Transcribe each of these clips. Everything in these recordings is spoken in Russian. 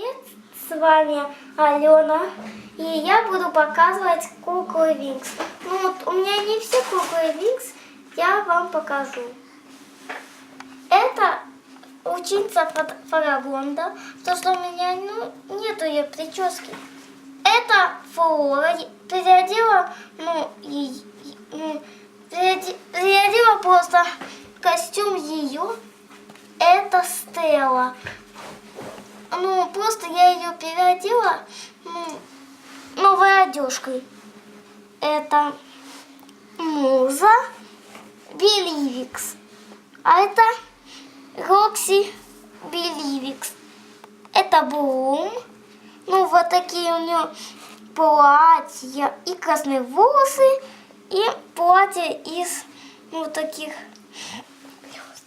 Привет, с вами Алена. И я буду показывать куклы Винкс. Ну вот у меня не все куклы Винкс, я вам покажу. Это ученица Фа- Фарагонда, потому что у меня ну, нету ее прически. Это Флора, переодела, ну, и, и- ну, переоде- переодела просто костюм ее. Это Стелла. Ну, просто я ее переодела новой одежкой. Это Муза Беливикс. А это Рокси Беливикс. Это Блум. Ну, вот такие у нее платья и красные волосы, и платье из, ну, таких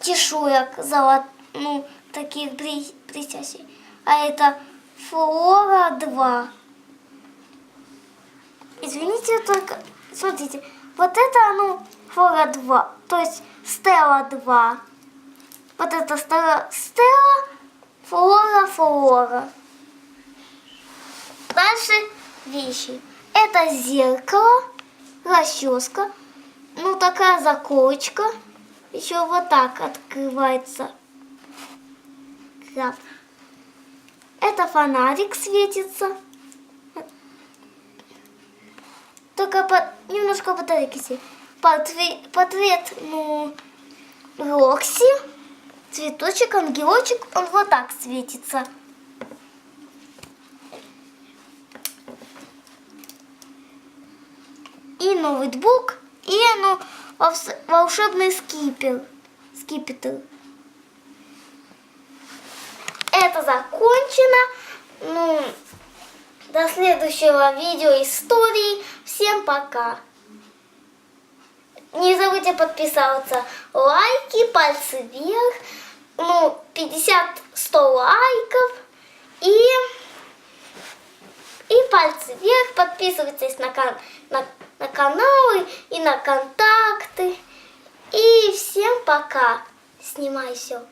чешуек золот, ну, таких блес- блестящих. А это Флора 2. Извините, только, смотрите, вот это, ну, Флора 2, то есть Стелла 2. Вот это Стелла, Стелла, Флора, Флора. Дальше вещи. Это зеркало, расческа, ну такая заколочка, еще вот так открывается. Крап. Это фонарик светится. Только по- немножко батарейки се- Портрет, ну, Рокси, цветочек, ангелочек, он вот так светится. и ноутбук, и ну, волшебный скипер. Скипетр. Это закончено. Ну, до следующего видео истории. Всем пока. Не забудьте подписываться. Лайки, пальцы вверх. Ну, 50-100 лайков. И и пальцы вверх, подписывайтесь на, кан- на, на каналы и на контакты. И всем пока. Снимай все.